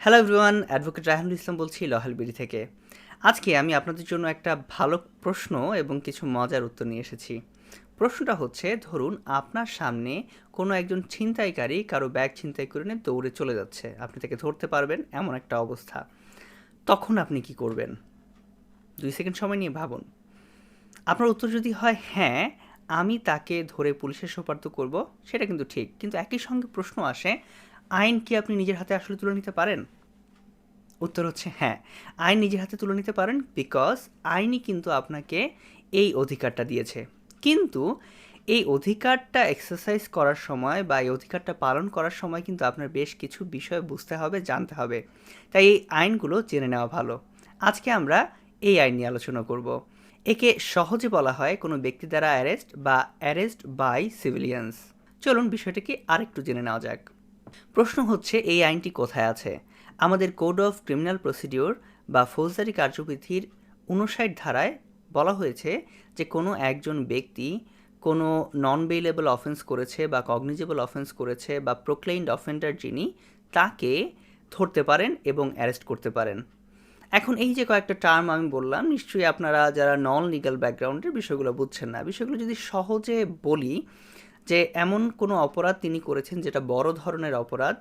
Hello everyone advocate Raihanul Islam বলছি লহালবিড়ি থেকে। আজকে আমি আপনাদের জন্য একটা ভালো প্রশ্ন এবং কিছু মজার উত্তর নিয়ে এসেছি। প্রশ্নটা হচ্ছে, ধরুন আপনার সামনে কোনো একজন ছিনতাইকারী কারও ব্যাগ ছিনতাই করে নিয়ে দৌড়ে চলে যাচ্ছে। আপনি তাকে ধরতে পারবেন, এমন একটা অবস্থা। তখন আপনি কি করবেন? দুই সেকেন্ড সময় নিয়ে ভাবুন। আপনার উত্তর যদি হয় হ্যাঁ আমি তাকে ধরে পুলিশের সোপার্দ করব, সেটা কিন্তু ঠিক। কিন্তু একই সঙ্গে প্রশ্ন আসে আইন কি আপনি নিজের হাতে আসলে তুলে নিতে পারেন? উত্তর হচ্ছে হ্যাঁ। আইন নিজের হাতে তুলে নিতে পারেন বিকজ আইনই কিন্তু আপনাকে এই অধিকারটা দিয়েছে। কিন্তু এই অধিকারটা এক্সারসাইজ করার সময় বা এই অধিকারটা পালন করার সময় কিন্তু আপনার বেশ কিছু বিষয় বুঝতে হবে, জানতে হবে। তাই এই আইনগুলো জেনে নেওয়া ভালো। আজকে আমরা এই আইন নিয়ে আলোচনা করব। একে সহজে বলা হয় কোনো ব্যক্তি দ্বারা অ্যারেস্ট বা অ্যারেস্ট বাই সিভিলিয়ান্স চলুন বিষয়টাকে আরেকটু জেনে নেওয়া যাক। প্রশ্ন হচ্ছে, এই আইনটি কোথায় আছে? আমাদের কোড অফ ক্রিমিনাল প্রসিডিওর বা ফৌজদারি কার্যবিধির উনষাট ধারায় বলা হয়েছে যে কোনো একজন ব্যক্তি কোনো নন বেইলেবল অফেন্স করেছে বা কগনিজেবল অফেন্স করেছে বা প্রোক্লেইন্ড অফেন্ডার যিনি, তাকে ধরতে পারেন এবং অ্যারেস্ট করতে পারেন। এখন এই যে কয়েকটা টার্ম আমি বললাম, নিশ্চয়ই আপনারা যারা নন লিগাল ব্যাকগ্রাউন্ডের বিষয়গুলো বুঝছেন না, বিষয়গুলো যদি সহজে বলি যে এমন কোনো অপরাধ তিনি করেছেন যেটা বড় ধরনের অপরাধ।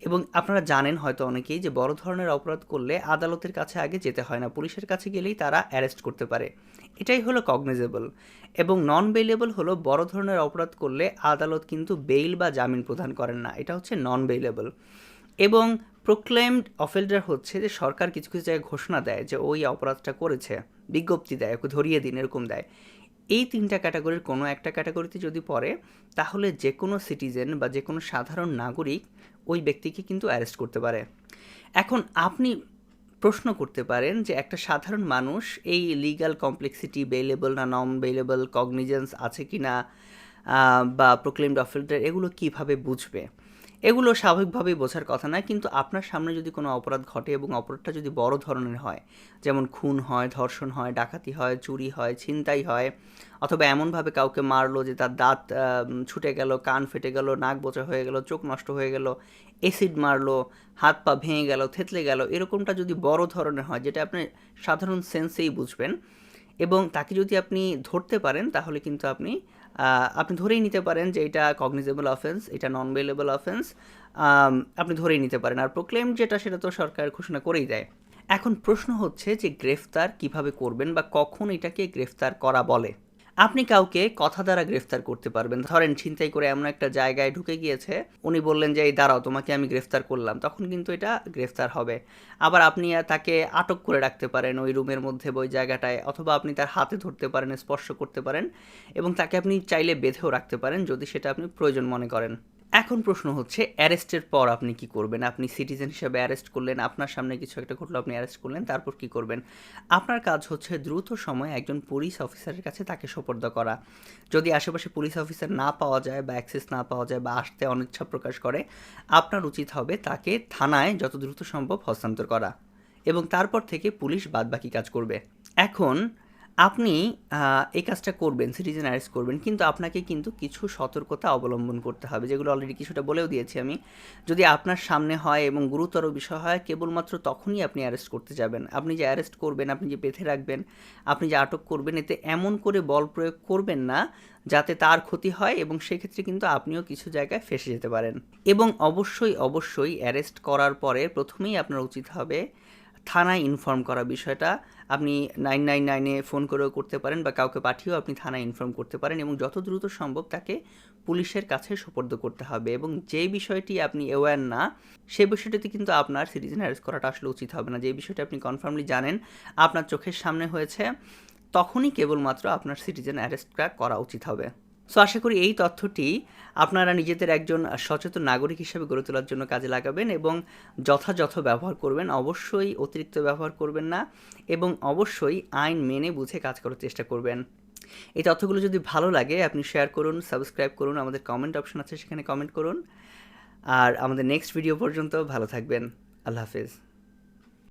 এবং আপনারা জানেন হয়তো অনেকেই যে বড় ধরনের অপরাধ করলে আদালতের কাছে আগে যেতে হয় না, পুলিশের কাছে গেলেই তারা অ্যারেস্ট করতে পারে। এটাই হলো কগনিজেবল। এবং নন বেইলেবল হলো বড় ধরনের অপরাধ করলে আদালত কিন্তু বেইল বা জামিন প্রদান করেন না। এটা হচ্ছে নন বেইলেবল এবং প্রোক্লেমড অফেন্ডার হচ্ছে যে সরকার কিছু কিছু জায়গায় ঘোষণা দেয় যে ওই অপরাধটা করেছে, বিজ্ঞপ্তি দেয় ওকে ধরিয়ে দিন, এরকম দেয়। এই তিনটা ক্যাটাগরির কোনো একটা ক্যাটাগরিতে যদি পড়ে, তাহলে যে কোনো সিটিজেন বা যে কোনো সাধারণ নাগরিক ওই ব্যক্তিকে কিন্তু অ্যারেস্ট করতে পারে। এখন আপনি প্রশ্ন করতে পারেন যে একটা সাধারণ মানুষ এই লিগাল কমপ্লেক্সিটি বেলেবল না নন বেলেবল কগনিজেন্স আছে কি না বা প্রোক্লেমড অফেন্ডার এগুলো কীভাবে বুঝবে? এগুলো স্বাভাবিকভাবেই বোঝার কথা না কিন্তু আপনার সামনে যদি কোনো অপরাধ ঘটে এবং অপরাধটা যদি বড় ধরনের হয়, যেমন খুন হয়, ধর্ষণ হয়, ডাকাতি হয়, চুরি হয়, ছিনতাই হয়, অথবা এমনভাবে কাউকে মারলো যে তার দাঁত ছুটে গেল, কান ফেটে গেল, নাক বোচা হয়ে গেল, চোখ নষ্ট হয়ে গেল অ্যাসিড মারলো, হাত পা ভেঙে গেল, থেতলে গেল, এরকমটা যদি বড় ধরনের হয়, যেটা আপনি সাধারণ সেন্সেই বুঝবেন এবং তাকে যদি আপনি ধরতে পারেন, তাহলে কিন্তু আপনি আপনি ধরেই নিতে পারেন যে এটা কগনিজেবল অফেন্স এটা নন বেলেবল অফেন্স আপনি ধরেই নিতে পারেন। আর প্রোক্লেম যেটা, সেটা তো সরকার ঘোষণা করেই দেয়। এখন প্রশ্ন হচ্ছে যে গ্রেফতার কীভাবে করবেন বা কখন এটাকে গ্রেফতার করা বলে? আপনি কাউকে কথা দ্বারা গ্রেফতার করতে পারবেন ধরেন ছিনতাই করে এমন একটা জায়গায় ঢুকে গিয়েছে, উনি বললেন যে, এই দাঁড়াও, তোমাকে আমি গ্রেফতার করলাম। তখন কিন্তু এটা গ্রেফতার হবে। আবার আপনি তাকে আটক করে রাখতে পারেন ওই রুমের মধ্যে ওই জায়গাটায়, অথবা আপনি তার হাতে ধরতে পারেন, স্পর্শ করতে পারেন এবং তাকে আপনি চাইলে বেঁধেও রাখতে পারেন যদি সেটা আপনি প্রয়োজন মনে করেন। এখন প্রশ্ন হচ্ছে, অ্যারেস্টের পর আপনি কি করবেন? আপনি সিটিজেন হিসেবে অ্যারেস্ট করলেন, আপনার সামনে কিছু একটা ঘটলো, আপনি অ্যারেস্ট করলেন, তারপর কি করবেন? আপনার কাজ হচ্ছে দ্রুত সময়ে একজন পুলিশ অফিসারের কাছে তাকে সোপর্দ করা। যদি আশেপাশে পুলিশ অফিসার না পাওয়া যায় বা অ্যাক্সেস না পাওয়া যায় বা আসতে অনিচ্ছা প্রকাশ করে, আপনার উচিত হবে তাকে থানায় যত দ্রুত সম্ভব হস্তান্তর করা এবং তারপর থেকে পুলিশ বাদবাকি কাজ করবে। এখন আপনি এই কাজটা করবেন সিটিজেন অ্যারেস্ট করবেন, কিন্তু আপনাকে কিন্তু কিছু সতর্কতা অবলম্বন করতে হবে, যেগুলো অলরেডি কিছুটা বলেও দিয়েছি আমি। যদি আপনার সামনে হয় এবং গুরুতর বিষয় হয়, কেবলমাত্র তখনই আপনি অ্যারেস্ট করতে যাবেন। আপনি যে অ্যারেস্ট করবেন, আপনি যে বেঁধে রাখবেন, আপনি যে আটক করবেন, এতে এমন করে বল প্রয়োগ করবেন না, যাতে তার ক্ষতি হয় এবং সেক্ষেত্রে কিন্তু আপনিও কিছু জায়গায় ফেসে যেতে পারেন। এবং অবশ্যই অবশ্যই অ্যারেস্ট করার পরে প্রথমেই আপনার উচিত হবে থানায় ইনফর্ম করা বিষয়টা। আপনি নাইন নাইন নাইনে ফোন করেও করতে পারেন বা কাউকে পাঠিয়েও আপনি থানায় ইনফর্ম করতে পারেন এবং যত দ্রুত সম্ভব তাকে পুলিশের কাছে সোপর্দ করতে হবে এবং যে বিষয়টি আপনি অ্যাওয়্যার না, সে বিষয়টিতে কিন্তু আপনার সিটিজেন অ্যারেস্ট করাটা আসলে উচিত হবে না। যে বিষয়টি আপনি কনফার্মলি জানেন, আপনার চোখের সামনে হয়েছে, তখনই কেবলমাত্র আপনার সিটিজেন অ্যারেস্টটা করা উচিত হবে। সো আশা করি এই তথ্যটি আপনারা নিজেদের একজন সচেতন নাগরিক হিসেবে গড়ে তোলার জন্য কাজে লাগাবেন এবং যথাযথ ব্যবহার করবেন। অবশ্যই অতিরিক্ত ব্যবহার করবেন না এবং অবশ্যই আইন মেনে বুঝে কাজ করার চেষ্টা করবেন। এই তথ্যগুলো যদি ভালো লাগে, আপনি শেয়ার করুন সাবস্ক্রাইব করুন, আমাদের কমেন্ট অপশন আছে সেখানে কমেন্ট করুন। আর আমাদের নেক্সট ভিডিও পর্যন্ত ভালো থাকবেন। আল্লাহ হাফেজ।